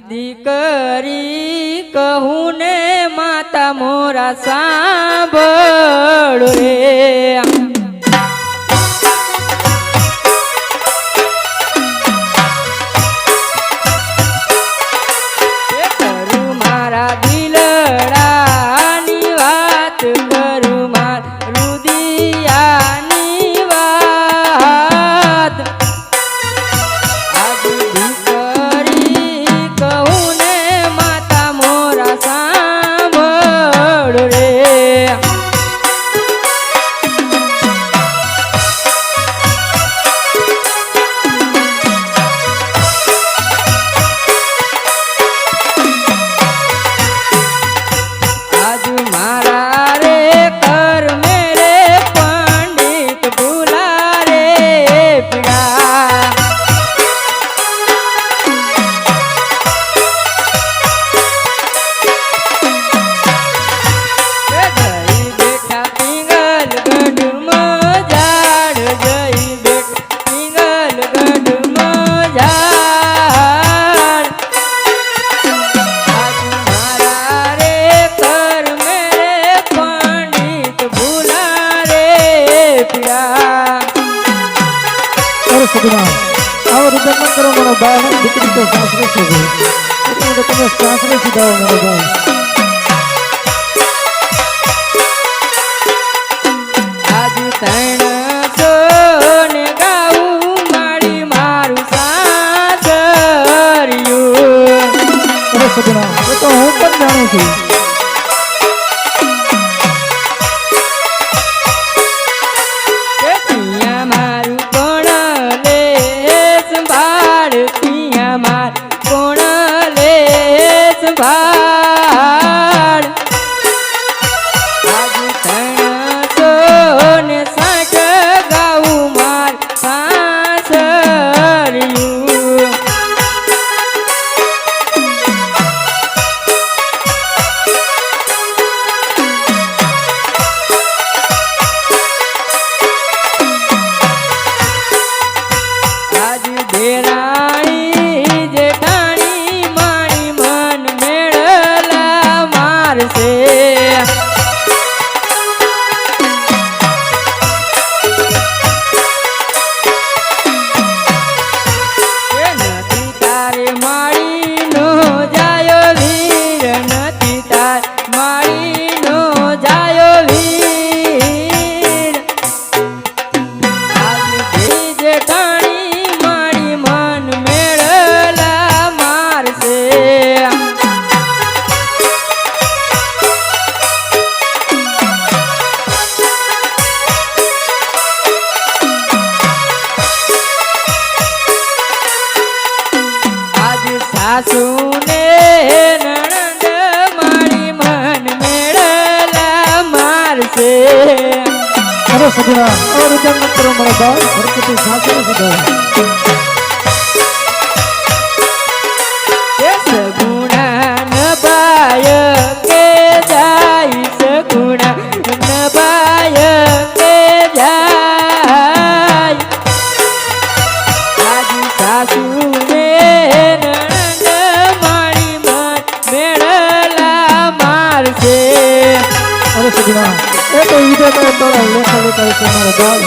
દીકરી કહું ને માતા મોરા સાંભળે સુગના આવો રિટર્ન કરો મારો ભાઈ દીકરી તો સાસરે છે તમે સાસરે સુધાવો મારો ભાઈ. તો હું પણ જાણું છું. સાસુને નણંદ મારી મન મેળલા મારશે. અરે સગડા અરે જન્મ કરો મારા ભરકતી સાસુ સગડા તારે તારા લેખા લેતા છે મારો ગાલ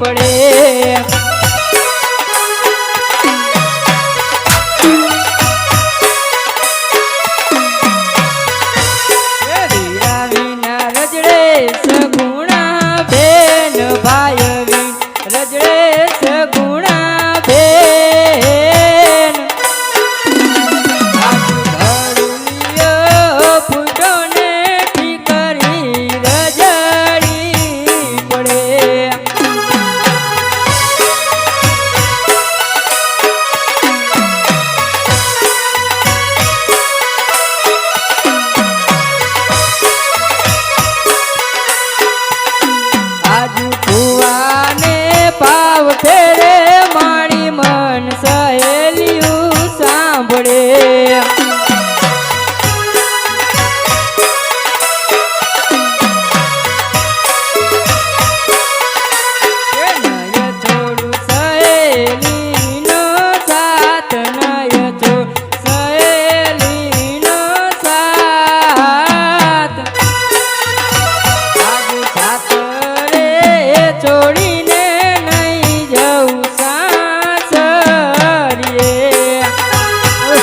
પડે. સગુણા બેન ભાઈ રજડે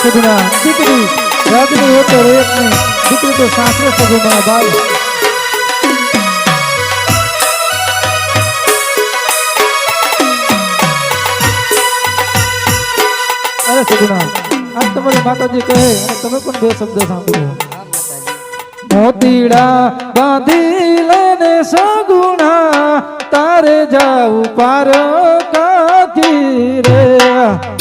સગુણા દીકરી રાજની હોય તો રેતની દીકરી તો સાસરે સગુણા ભાઈ અરે સગુણા આજ તમારી માતાજી કહે તમે પણ બે શબ્દ સાંભળો. મોતીડા બાંધી લેને સગુણા, તારે જાઉં પાર કાકી રે.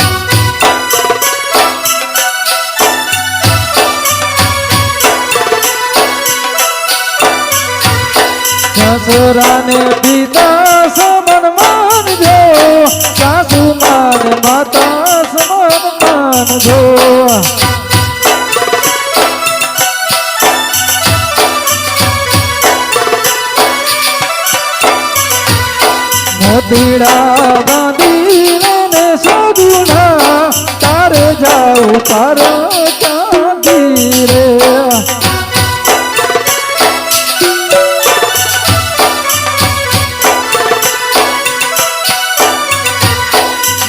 સસરાને પિતા સમાન માનજો સાસુ માન માતા સમાન માનજો. મોતીડા બાંધીને સગુણા તારે જાઉં પાર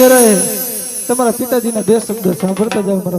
તમારા પિતાજીના બે શબ્દ સાંભળતા જાવ મારા